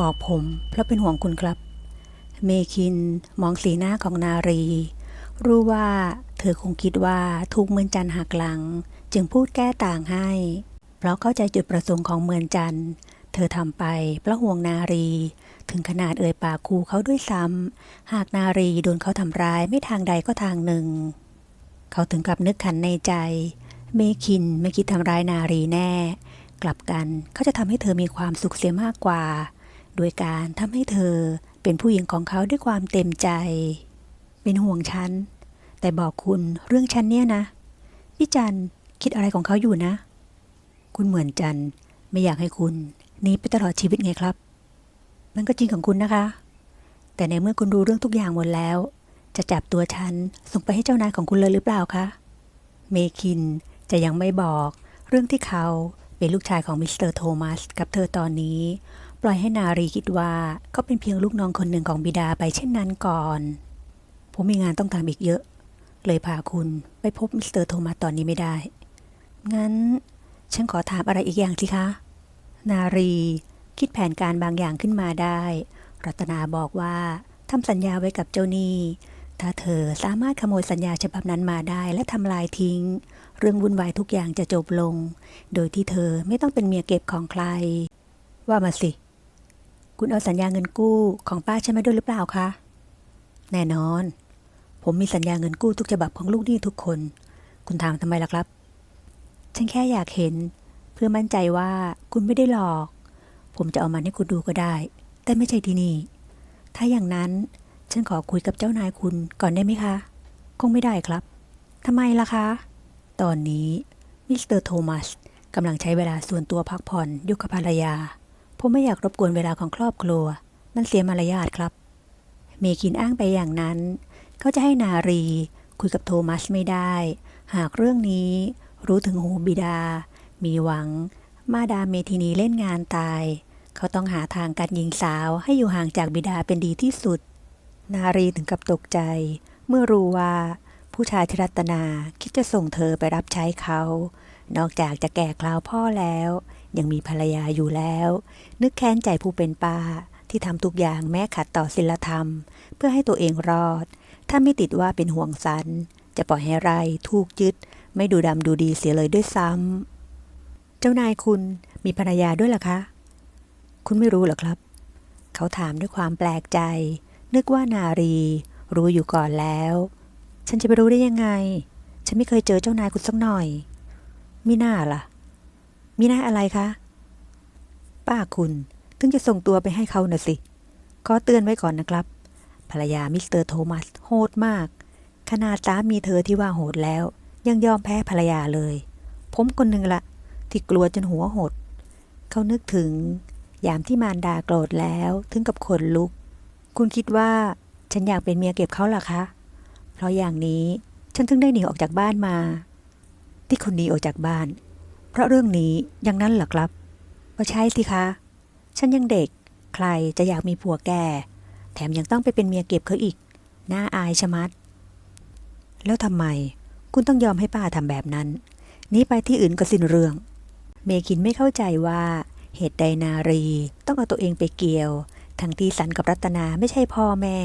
บอกผมเพราะเป็นห่วงคุณครับ เมคินมองสีหน้าของนารี รู้ว่าเธอคงคิดว่าถูกเมือนจันหักหลัง จึงพูดแก้ต่างให้ เพราะเข้าใจจุดประสงค์ของเมือนจันเธอทำไปเพราะห่วงนารี ถึงขนาดเอ่ยปากคูเขาด้วยซ้ำหากนารีโดนเขาทำร้ายไม่ทางใดก็ทางหนึ่ง เขาถึงกับนึกขันในใจ เมคินไม่คิดทำร้ายนารีแน่ กลับกันเขาจะทำให้เธอมีความสุขเสียมากกว่า โดยการทำให้เธอเป็นผู้หญิงของเขาด้วยความเต็มใจ เป็นห่วงฉัน แต่บอกคุณเรื่องฉันเนี่ยนะ พี่จันคิดอะไรของเขาอยู่นะ คุณเหมือนจันไม่อยากให้คุณหนีไปตลอดชีวิตไงครับมันก็จริงของคุณนะคะ แต่ในเมื่อคุณรู้เรื่องทุกอย่างหมดแล้ว จะจับตัวฉันส่งไปให้เจ้านายของคุณเลยหรือเปล่าคะ เมคินจะยังไม่บอกเรื่องที่เขาเป็นลูกชายของมิสเตอร์โทมัสกับเธอตอนนี้ ปล่อยให้นารีคิดว่าเขาเป็นเพียงลูกน้องคนหนึ่งของบิดาไปเช่นนั้นก่อน ผมมีงานต้องทำอีกเยอะ เลยพาคุณไปพบมิสเตอร์โทมัสตอนนี้ไม่ได้ งั้น ฉันขอถามอะไรอีกอย่างสิคะ นารีคิดแผนการบางอย่างขึ้นมาได้ รัตนาบอกว่าทำสัญญาไว้กับเจ้าหนี้ถ้าเธอสามารถขโมยสัญญาฉบับนั้นมาได้และทำลายทิ้ง เรื่องวุ่นวายทุกอย่างจะจบลง โดยที่เธอไม่ต้องเป็นเมียเก็บของใคร ว่ามาสิ คุณเอาสัญญาเงินกู้ของป้าใช่ไหมด้วยหรือเปล่าคะ แน่นอน ผมมีสัญญาเงินกู้ทุกฉบับของลูกหนี้ทุกคน คุณถามทำไมล่ะครับ ฉันแค่อยากเห็น เพื่อมั่นใจว่าคุณไม่ได้หลอก ผมจะเอามันให้คุณดูก็ได้ แต่ไม่ใช่ที่นี่ ถ้าอย่างนั้นฉันขอคุยกับเจ้านายคุณก่อนได้ไหมคะ คงไม่ได้ครับทำไมล่ะคะ ตอนนี้มิสเตอร์โทมัสกำลังใช้เวลาส่วนตัวพักผ่อนอยู่กับภรรยา ผมไม่อยากรบกวนเวลาของครอบครัวมันเสียมารยาทครับ เมคินอ้างไปอย่างนั้น เขาจะให้นารี คุยกับโทมัสไม่ได้ หากเรื่องนี้ รู้ถึงหูบิดา มีหวัง มาดามเมทินีเล่นงานตาย เขาต้องหาทางการยิงสาวให้อยู่ห่างจากบิดาเป็นดีที่สุด นารีถึงกับตกใจ เมื่อรู้ว่า ผู้ชายทรัตนาคิดจะส่งเธอไปรับใช้เขา นอกจากจะแก่คราวพ่อแล้ว ยังมีภรรยาอยู่แล้ว นึกแค้นใจผู้เป็นป้า ที่ทำทุกอย่างแม้ขัดต่อศีลธรรม เพื่อให้ตัวเองรอด ถ้าไม่ติดว่าเป็นห่วงสัน จะปล่อยให้ไรถูกยึด ไม่ดูดำดูดีเสียเลยด้วยซ้ำเจ้านายคุณมีภรรยาด้วยหรอคะ คุณไม่รู้หรอครับ เขาถามด้วยความแปลกใจ นึกว่านารี รู้อยู่ก่อนแล้ว ฉันจะไปรู้ได้ยังไง ฉันไม่เคยเจอเจ้านายคุณสักหน่อยมีหน้าล่ะ มีหน้าอะไรคะ ป้าคุณ ถึงจะส่งตัวไปให้เขาน่ะสิ ขอเตือนไว้ก่อนนะครับ ภรรยามิสเตอร์โทมัสโหดมาก ขนาดสามีเธอที่ว่าโหดแล้ว ยังยอมแพ้ภรรยาเลย ผมคนหนึ่งละที่กลัวจนหัวหด เขานึกถึง ยามที่มารดาโกรธแล้วถึงกับขนลุก คุณคิดว่าฉันอยากเป็นเมียเก็บเขาหรอคะ เพราะอย่างนี้ฉันถึงได้หนีออกจากบ้านมา ที่คุณหนีออกจากบ้าน ราะเรื่องนี้ย่างนั้นเหรอครับก็ใช่สิคะ ฉันยังเด็ก ใครจะอยากมีผัวแก่ แถมยังต้องไปเป็นเมียเก็บเขาอีก น่าอายชะมัด แล้วทำไม คุณต้องยอมให้ป้าทำแบบนั้น นี้ไปที่อื่นก็สิ้นเรื่อง เมคินไม่เข้าใจว่าเหตุใดนารีต้องเอาตัวเองไปเกี่ยว ทั้งที่สันกับรัตนาไม่ใช่พ่อแม่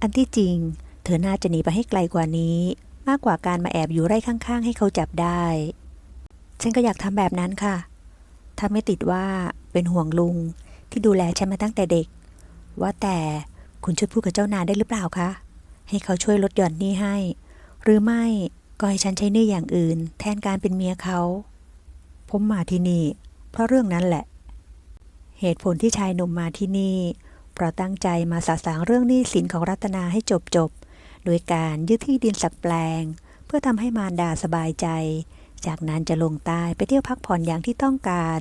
อันที่จริง เธอน่าจะหนีไปให้ไกลกว่านี้ มากกว่าการมาแอบอยู่ไร่ข้าง ๆ ให้เขาจับได้ ฉันก็อยากทำแบบนั้นค่ะ ถ้าไม่ติดว่าเป็นห่วงลุงที่ดูแลฉันมาตั้งแต่เด็ก ว่าแต่คุณช่วยพูดกับเจ้านายได้หรือเปล่าคะ ให้เขาช่วยลดหย่อนหนี้ให้ หรือไม่ก็ให้ฉันใช้หนี้อย่างอื่น แทนการเป็นเมียเขา ผมมาที่นี่ เพราะเรื่องนั้นแหละ เหตุผลที่ชายหนุ่มมาที่นี่ เพราะตั้งใจมาสาสางเรื่องหนี้สินของรัตนาให้จบจบๆโดยการยึดที่ดินสักแปลง เพื่อทำให้มารดาสบายใจ จากนั้นจะลงใต้ไปเที่ยวพักผ่อนอย่างที่ต้องการ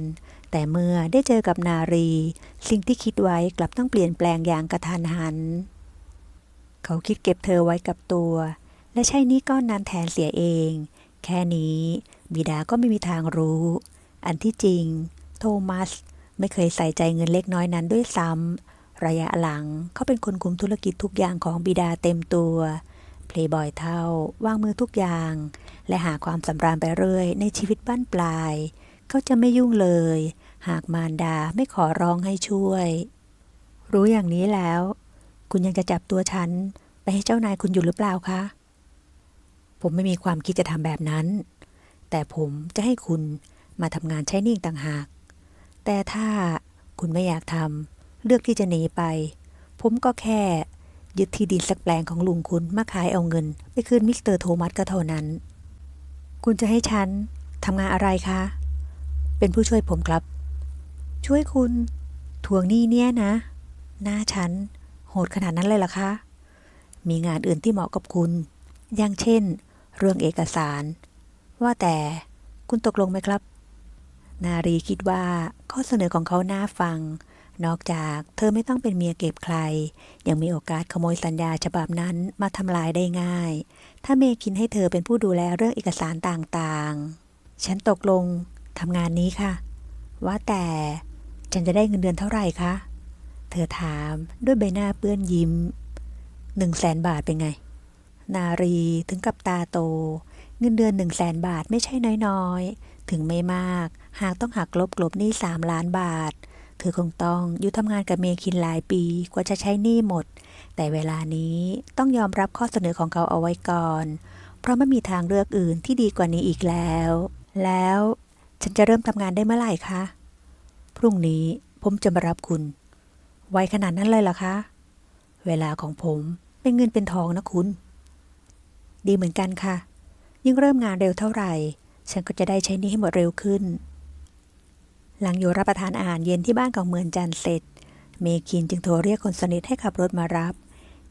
แต่เมื่อได้เจอกับนารี สิ่งที่คิดไว้กลับต้องเปลี่ยนแปลงอย่างกระทันหัน เขาคิดเก็บเธอไว้กับตัว และใช้นี้ก้อนนั้นแทนเสียเอง แค่นี้ บิดาก็ไม่มีทางรู้ อันที่จริง โทมัส ไม่เคยใส่ใจเงินเล็กน้อยนั้นด้วยซ้ำระยะหลังเขาเป็นคนคุมธุรกิจทุกอย่างของบิดาเต็มตัวเพลย์บอยเท่าวางมือทุกอย่าง และหาความสำราญไปเรื่อยในชีวิตบ้านปลาย เขาจะไม่ยุ่งเลย หากมารดาไม่ขอร้องให้ช่วย รู้อย่างนี้แล้ว คุณยังจะจับตัวฉัน ไปให้เจ้านายคุณอยู่หรือเปล่าคะ ผมไม่มีความคิดจะทำแบบนั้น แต่ผมจะให้คุณมาทำงานใช้หนี้ต่างหาก แต่ถ้าคุณไม่อยากทำเลือกที่จะหนีไป ผมก็แค่ยึดที่ดินสักแปลงของลุงคุณมาขายเอาเงิน ไปคืนมิสเตอร์โทมัสก็เท่านั้น คุณจะให้ฉันทำงานอะไรคะ เป็นผู้ช่วยผมครับ ช่วยคุณทวงหนี้เนี่ยนะ หน้าฉัน โหดขนาดนั้นเลยเหรอคะ มีงานอื่นที่เหมาะกับคุณ อย่างเช่น เรื่องเอกสาร ว่าแต่คุณตกลงไหมครับ นารีคิดว่าข้อเสนอของเขาน่าฟัง นอกจากเธอไม่ต้องเป็นเมียเก็บใคร ยังมีโอกาสขโมยสัญญาฉบับนั้นมาทำลายได้ง่าย ถ้าเมคินให้เธอเป็นผู้ดูแลเรื่องเอกสารต่างๆ ฉันตกลงทำงานนี้ค่ะ ว่าแต่ฉันจะได้เงินเดือนเท่าไหร่คะ เธอถามด้วยใบหน้าเปื้อนยิ้มหนึ่งแสนบาทเป็นไง นารีถึงกับตาโต เงินเดือนหนึ่งแสนบาทไม่ใช่น้อยๆ ถึงไม่มาก หากต้องหักลบกลบหนี้สามล้านบาท เธอคงต้องอยู่ทำงานกับเมคินหลายปีกว่าจะใช้หนี้หมด แต่เวลานี้ต้องยอมรับข้อเสนอของเขาเอาไว้ก่อน เพราะไม่มีทางเลือกอื่นที่ดีกว่านี้อีกแล้ว แล้วฉันจะเริ่มทำงานได้เมื่อไหร่คะ พรุ่งนี้ผมจะมารับคุณ ไวขนาดนั้นเลยเหรอคะ เวลาของผมเป็นเงินเป็นทองนะคุณ ดีเหมือนกันค่ะ ยิ่งเริ่มงานเร็วเท่าไหร่ ฉันก็จะได้ใช้นี้ให้หมดเร็วขึ้น หลังอยู่รับประทานอาหารเย็นที่บ้านของเมือนจันเสร็จ เมคินจึงโทรเรียกคนสนิทให้ขับรถมารับ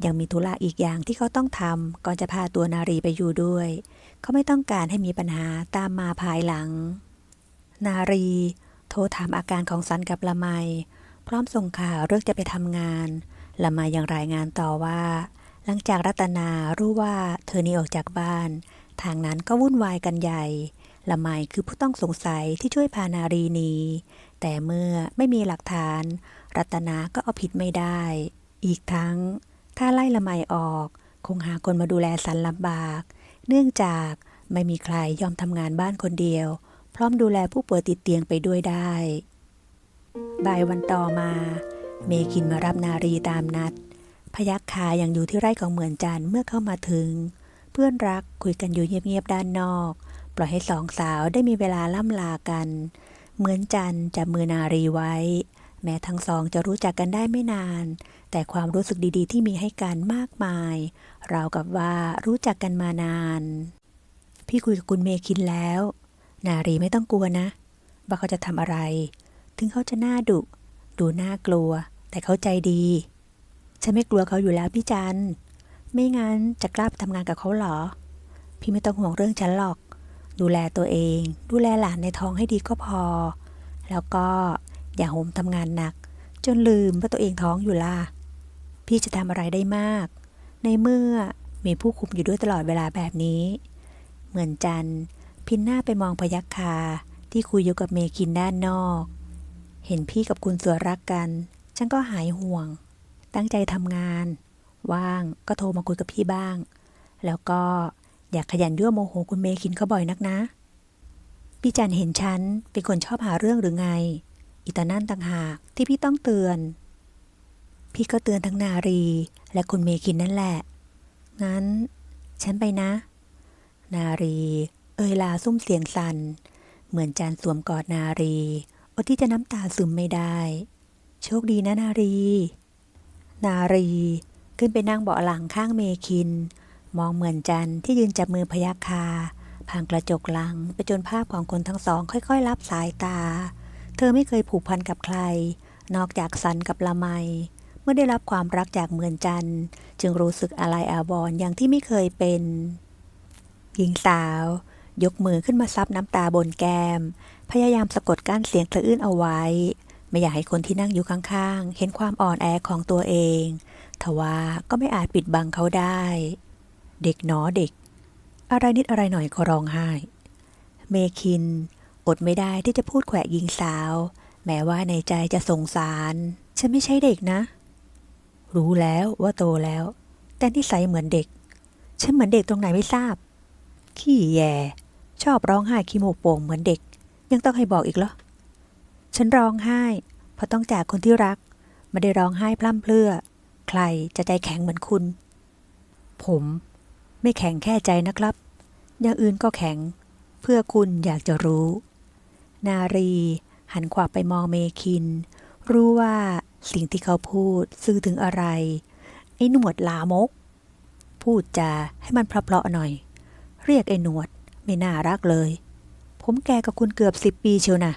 ยังมีธุระอีกอย่างที่เขาต้องทำก่อนจะพาตัวนารีไปอยู่ด้วย เขาไม่ต้องการให้มีปัญหาตามมาภายหลัง นารี โทรถามอาการของสันกับละไม พร้อมส่งข่าวเรื่องจะไปทำงาน ละไมยังรายงานต่อว่า หลังจากรัตนารู้ว่าเธอหนีออกจากบ้าน ทางนั้นก็วุ่นวายกันใหญ่ ละไมคือผู้ต้องสงสัยที่ช่วยพานารีหนีแต่เมื่อไม่มีหลักฐาน รัตนาก็เอาผิดไม่ได้ อีกทั้ง ถ้าไล่ละไมออก คงหาคนมาดูแลสันลำบาก เนื่องจากไม่มีใครยอมทำงานบ้านคนเดียว พร้อมดูแลผู้ป่วยติดเตียงไปด้วยได้ บ่ายวันต่อมา เมคินมารับนารีตามนัด พยักคายังอยู่ที่ไร่ของเหมือนจันเมื่อเข้ามาถึง เพื่อนรักคุยกันอยู่เงียบๆด้านนอก ปล่อยให้สองสาวได้มีเวลาล่ำลากัน เหมือนจันจับมือนารีไว้ แม้ทั้งสองจะรู้จักกันได้ไม่นาน แต่ความรู้สึกดีๆ ที่มีให้กันมากมาย ราวกับว่ารู้จักกันมานาน พี่คุยกับคุณเมคินแล้ว นารีไม่ต้องกลัวนะ ว่าเขาจะทำอะไร ถึงเขาจะหน้าดุ ดูน่ากลัว แต่เขาใจดี ฉันไม่กลัวเขาอยู่แล้วพี่จัน ไม่งั้นจะกล้าไปทำงานกับเขาเหรอ พี่ไม่ต้องห่วงเรื่องฉันหรอก ดูแลตัวเอง ดูแลหลานในท้องให้ดีก็พอ แล้วก็ อย่าโหมทำงานหนัก จนลืมว่าตัวเองท้องอยู่ล่ะ พี่จะทำอะไรได้มาก ในเมื่อมีผู้คุมอยู่ด้วยตลอดเวลาแบบนี้ เหมือนจันพินหน้าไปมองพยักคาที่คุยอยู่กับเมคินด้านนอก เห็นพี่กับคุณสือรักกัน ฉันก็หายห่วง ตั้งใจทำงาน ว่างก็โทรมาคุยกับพี่บ้าง แล้วก็อยากขยันยั่วโมโหคุณเมคินเขาบ่อยนักนะ พี่จันเห็นฉันเป็นคนชอบหาเรื่องหรือไง อีตานั่นต่างหากที่พี่ต้องเตือน พี่ก็เตือนทั้งนารีและคุณเมคินนั่นแหละ งั้น ฉันไปนะ นารี เอยลาซุ้มเสียงสัน่นเหมือนจานสวมกอดนารีอดที่จะน้ำตาซึมไม่ได้ โชคดีนะนารี นารีขึ้นไปนั่งเบาะหลังข้างเมคิน มองเหมือนจันที่ยืนจับมือพยักคาผ่านกระจกหลังไปจนภาพของคนทั้งสองค่อย ๆ รับสายตา เธอไม่เคยผูกพันกับใคร นอกจากสันกับละไม เมื่อได้รับความรักจากเหมือนจันจึงรู้สึกอะไรอาบออย่างที่ไม่เคยเป็น หญิงสาว ยกมือขึ้นมาซับน้ำตาบนแก้ม พยายามสะกดกั้นเสียงสะอื้นเอาไว้ ไม่อยากให้คนที่นั่งอยู่ข้างๆ เห็นความอ่อนแอของตัวเอง ทว่าก็ไม่อาจปิดบังเขาได้ เด็กหนอเด็ก อะไรนิดอะไรหน่อยก็ร้องไห้ เมคิน อดไม่ได้ที่จะพูดแขวะหญิงสาว แม้ว่าในใจจะสงสาร ฉันไม่ใช่เด็กนะ รู้แล้วว่าโตแล้ว แต่นิสัยเหมือนเด็ก ฉันเหมือนเด็กตรงไหนไม่ทราบ ขี้แยชอบร้องไห้ขี้โมกโป่งเหมือนเด็ก ยังต้องให้บอกอีกเหรอ ฉันร้องไห้ เพราะต้องจากคนที่รักไม่ได้ร้องไห้พร่ำเพื่อ ใครจะใจแข็งเหมือนคุณ ผมไม่แข็งแค่ใจนะครับ อย่างอื่นก็แข็ง เพื่อคุณอยากจะรู้ นารี หันขวาไปมองเมคิน รู้ว่าสิ่งที่เขาพูดสื่อถึงอะไร ไอ้หนวดลามก พูดจาให้มันเพราะๆหน่อย เรียกไอ้หนวดไม่น่ารักเลย ผมแกกับคุณเกือบสิบปีเชียวนะ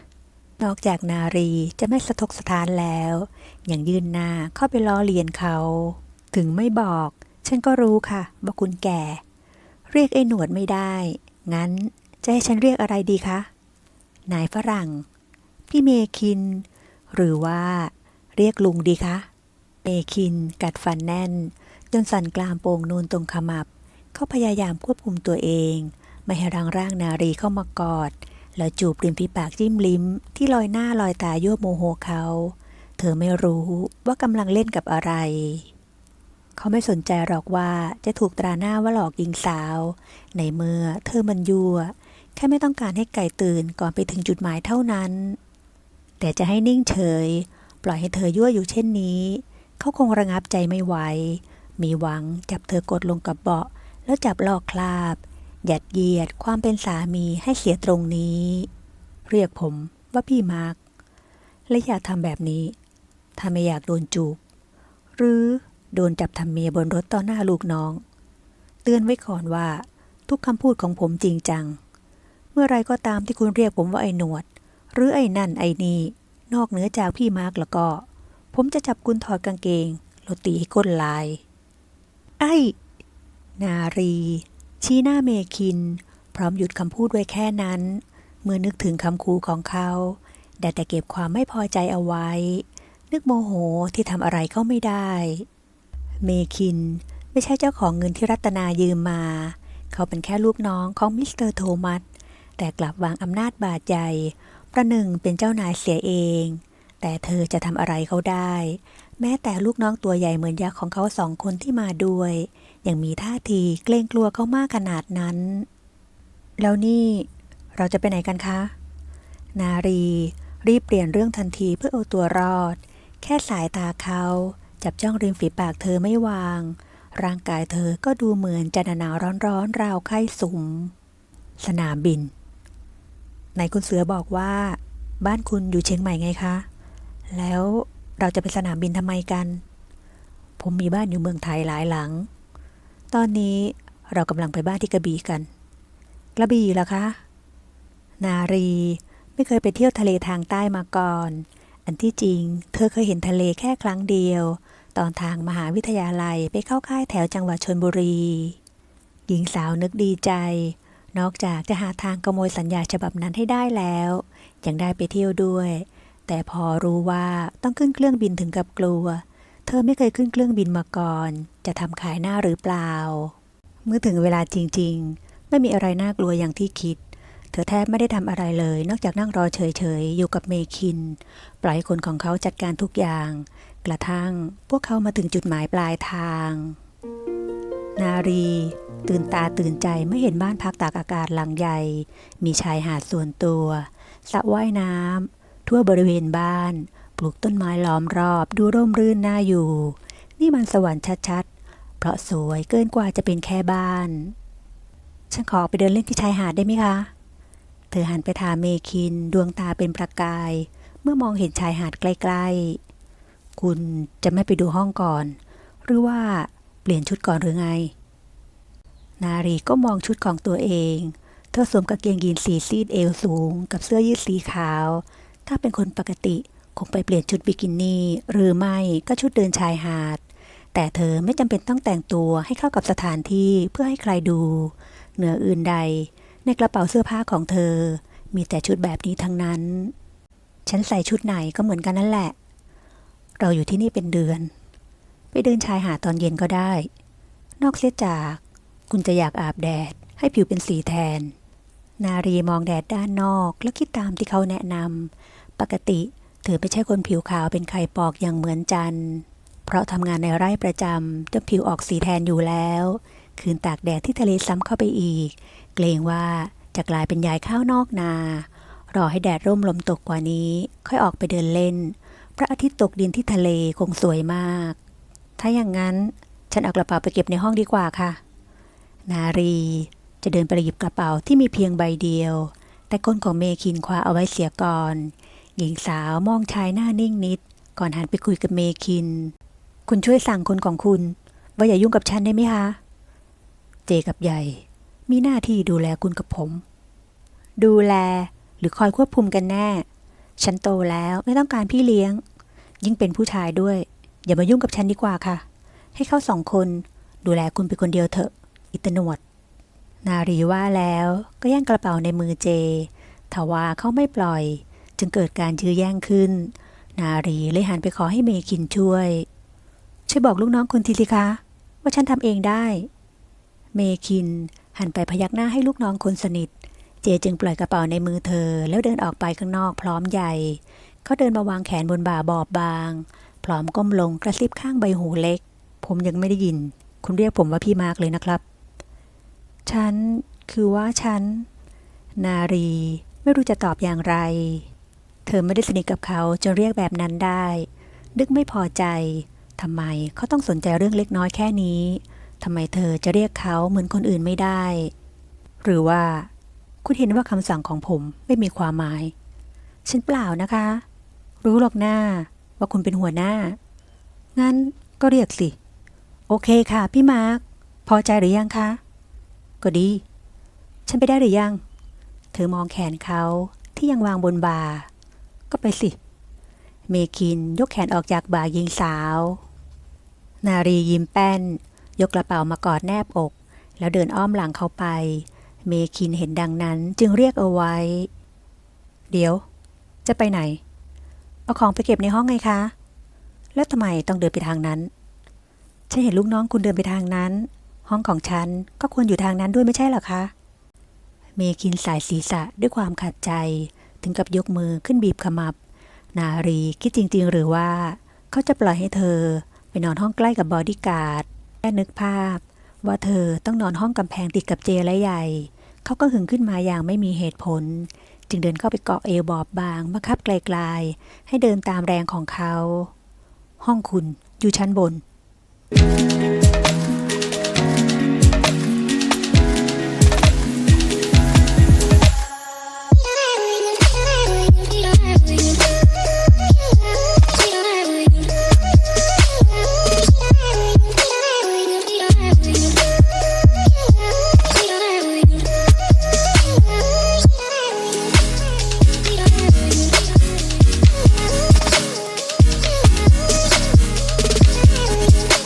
นอกจากนารีจะไม่สะทกสถานแล้ว อยังยืนหน้าเข้าไปล้อเลียนเขา ถึงไม่บอก ฉันก็รู้ค่ะว่าคุณแก่ เรียกไอ้หนวดไม่ได้ งั้นจะให้ฉันเรียกอะไรดีคะ นายฝรั่ง พี่เมคิน หรือว่าเรียกลุงดีคะ เมคินกัดฟันแน่น จนสั่นกลามโป่งนูนตรงขมับ เขาพยายามควบคุมตัวเอง ไม่ให้รังร่างนารีเข้ามากอด แล้วจูบริมฝีปากจิ้มลิ้ม ที่ลอยหน้าลอยตายั่วโมโหเขา เธอไม่รู้ว่ากำลังเล่นกับอะไรเขาไม่สนใจหรอกว่าจะถูกตราหน้าว่าหลอกหญิงสาว ในเมื่อเธอมันยั่ว แค่ไม่ต้องการให้ไก่ตื่นก่อนไปถึงจุดหมายเท่านั้น แต่จะให้นิ่งเฉย ปล่อยให้เธอยั่วอยู่เช่นนี้ เขาคงระงับใจไม่ไหว มีหวังจับเธอกดลงกับเบาะ แล้วจับลอกคราบ หยัดเยียดความเป็นสามีให้เสียตรงนี้ เรียกผมว่าพี่มาร์กและอย่าทำแบบนี้ ถ้าไม่อยากโดนจูบ หรือโดนจับทำเมียบนรถต่อหน้าลูกน้อง เตือนไว้ก่อนว่าทุกคำพูดของผมจริงจัง เมื่อไรก็ตามที่คุณเรียกผมว่าไอ้หนวด หรือไอ้นั่นไอ้นี่นอกเหนือจากพี่มาร์กแล้วก็ ผมจะจับคุณถอดกางเกงแล้วตีให้ก้นลาย ไอ้ นารี ชี้หน้าเมคิน พร้อมหยุดคำพูดไว้แค่นั้น เมื่อนึกถึงคำคูของเขาแต่แต่เก็บความไม่พอใจเอาไว้ นึกโมโหที่ทำอะไรเขาไม่ได้ เมคินไม่ใช่เจ้าของเงินที่รัตนายืมมา เขาเป็นแค่ลูกน้องของมิสเตอร์โทมัส แต่กลับวางอำนาจบาดใหญ่ประหนึ่งเป็นเจ้านายเสียเอง แต่เธอจะทำอะไรเขาได้ แม้แต่ลูกน้องตัวใหญ่เหมือนยักษ์ของเขาสองคนที่มาด้วย ยังมีท่าทีเกรงกลัวเขามากขนาดนั้น แล้วนี่เราจะไปไหนกันคะ นารี รีบเปลี่ยนเรื่องทันทีเพื่อเอาตัวรอด แค่สายตาเขาจับจ้องริมฝีปากเธอไม่วาง ร่างกายเธอก็ดูเหมือนจะหนาวร้อนๆราวไข้สุม สนามบิน ไหนคุณเสือบอกว่า บ้านคุณอยู่เชียงใหม่ไงคะ แล้วเราจะไปสนามบินทำไมกัน ผมมีบ้านอยู่เมืองไทยหลายหลัง ตอนนี้เรากำลังไปบ้านที่กระบี่กัน กระบี่เหรอคะ นารีไม่เคยไปเที่ยวทะเลทางใต้มาก่อน อันที่จริง เธอเคยเห็นทะเลแค่ครั้งเดียว ตอนทางมหาวิทยาลัยไปเข้าค่ายแถวจังหวัดชนบุรี หญิงสาวนึกดีใจ นอกจากจะหาทางขโมยสัญญาฉบับนั้นให้ได้แล้ว ยังได้ไปเที่ยวด้วย แต่พอรู้ว่าต้องขึ้นเครื่องบินถึงกับกลัว เธอไม่เคยขึ้นเครื่องบินมาก่อน จะทำขายหน้าหรือเปล่า เมื่อถึงเวลาจริง ๆ ไม่มีอะไรน่ากลัวอย่างที่คิด เธอแทบไม่ได้ทำอะไรเลย นอกจากนั่งรอเฉยๆ อยู่กับเมคิน ปล่อยคนของเขาจัดการทุกอย่าง กระทั่งพวกเขามาถึงจุดหมายปลายทาง นารี ตื่นตาตื่นใจเมื่อเห็นบ้านพักตากอากาศหลังใหญ่ มีชายหาดส่วนตัวสระว่ายน้ำทั่วบริเวณบ้าน ปลูกต้นไม้ล้อมรอบดูร่มรื่นน่าอยู่ นี่มันสวรรค์ชัดๆ เพราะสวยเกินกว่าจะเป็นแค่บ้าน ฉันขอไปเดินเล่นที่ชายหาดได้ไหมคะ เธอหันไปถามเมคินดวงตาเป็นประกาย เมื่อมองเห็นชายหาดใกล้ๆ คุณจะไม่ไปดูห้องก่อน หรือว่า เปลี่ยนชุดก่อนหรือไง นารีก็มองชุดของตัวเอง เธอสวมกางเกงยีนสีซีดเอวสูง กับเสื้อยืดสีขาว ถ้าเป็นคนปกติคงไปเปลี่ยนชุดบิกินี่หรือไม่ก็ชุดเดินชายหาด แต่เธอไม่จำเป็นต้องแต่งตัวให้เข้ากับสถานที่เพื่อให้ใครดู เหนืออื่นใด ในกระเป๋าเสื้อผ้าของเธอ มีแต่ชุดแบบนี้ทั้งนั้น ฉันใส่ชุดไหนก็เหมือนกันนั่นแหละ เราอยู่ที่นี่เป็นเดือน ไปเดินชายหาดตอนเย็นก็ได้ นอกเสียจาก คุณจะอยากอาบแดดให้ผิวเป็นสีแทน นารีมองแดดด้านนอกแล้วคิดตามที่เขาแนะนำปกติเธอไม่ใช่คนผิวขาวเป็นไข่ปอกอย่างเหมือนจันเพราะทำงานในไร่ประจำจนผิวออกสีแทนอยู่แล้ว คืนตากแดดที่ทะเลซ้ำเข้าไปอีก เกรงว่าจะกลายเป็นยายข้าวนอกนา รอให้แดดร่มลมตกกว่านี้ ค่อยออกไปเดินเล่น พระอาทิตย์ตกดินที่ทะเลคงสวยมาก ถ้าอย่างนั้นฉันเอากระเป๋าไปเก็บในห้องดีกว่าค่ะ นารีจะเดินไปหยิบกระเป๋าที่มีเพียงใบเดียว แต่ก้นของเมคินคว้าเอาไว้เสียก่อน หญิงสาวมองชายหน้านิ่งนิด ก่อนหันไปคุยกับเมคิน คุณช่วยสั่งคนของคุณ ว่าอย่ายุ่งกับฉันได้ไหมคะ เจกับใหญ่ มีหน้าที่ดูแลคุณกับผม ดูแลหรือคอยควบคุมกันแน่ ฉันโตแล้วไม่ต้องการพี่เลี้ยง ยิ่งเป็นผู้ชายด้วย อย่ามายุ่งกับฉันดีกว่าค่ะ ให้เขาสองคนดูแลคุณไปคนเดียวเถอะ อิตาหนวด นารีว่าแล้วก็แย่งกระเป๋าในมือเจทว่าเขาไม่ปล่อย จึงเกิดการยื้อแย่งขึ้น นารีเลยหันไปขอให้เมคินช่วย ช่วยบอกลูกน้องคุณทีสิคะ ว่าฉันทำเองได้ เมคินหันไปพยักหน้าให้ลูกน้องคนสนิท เจจึงปล่อยกระเป๋าในมือเธอ แล้วเดินออกไปข้างนอกพร้อมใหญ่ เขาเดินมาวางแขนบนบ่าบอบบาง พร้อมก้มลงกระซิบข้างใบหูเล็ก ผมยังไม่ได้ยิน คุณเรียกผมว่าพี่มาร์กเลยนะครับ ฉัน คือว่าฉัน นารี ไม่รู้จะตอบอย่างไร เธอไม่ได้สนิทกับเขาจนเรียกแบบนั้นได้ นึกไม่พอใจทำไมเขาต้องสนใจเรื่องเล็กน้อยแค่นี้ทำไมเธอจะเรียกเขาเหมือนคนอื่นไม่ได้ หรือว่า คุณเห็นว่าคำสั่งของผมไม่มีความหมาย ฉันเปล่านะคะ รู้หรอกหน้า ว่าคุณเป็นหัวหน้า งั้นก็เรียกสิ โอเคค่ะ พี่มาร์ค พอใจหรือยังคะ ก็ดี ฉันไปได้หรือยัง เธอมองแขนเขาที่ยังวางบนบ่า ก็ไปสิ เมคินยกแขนออกจากบ่าหญิงสาว นารียิ้มแป้น ยกกระเป๋ามากอดแนบอก แล้วเดินอ้อมหลังเขาไป เมคินเห็นดังนั้นจึงเรียกเอาไว้ เดี๋ยว จะไปไหน เอาของไปเก็บในห้องไงคะ แล้วทำไมต้องเดินไปทางนั้น ฉันเห็นลูกน้องคุณเดินไปทางนั้น ห้องของฉันก็ควรอยู่ทางนั้นด้วยไม่ใช่เหรอคะ เมคินสายศีรษะด้วยความขัดใจ ถึงกับยกมือขึ้นบีบขมับ นารีคิดจริง ๆ หรือว่า เขาจะปล่อยให้เธอไปนอนห้องใกล้กับบอดี้การ์ดแค่นึกภาพ ว่าเธอต้องนอนห้องกำแพงติดกับเจและใหญ่ เขาก็หึงขึ้นมาอย่างไม่มีเหตุผล จึงเดินเข้าไปเกาะเอวบอบบางบังคับไกลๆ ให้เดินตามแรงของเขา ห้องคุณอยู่ชั้นบน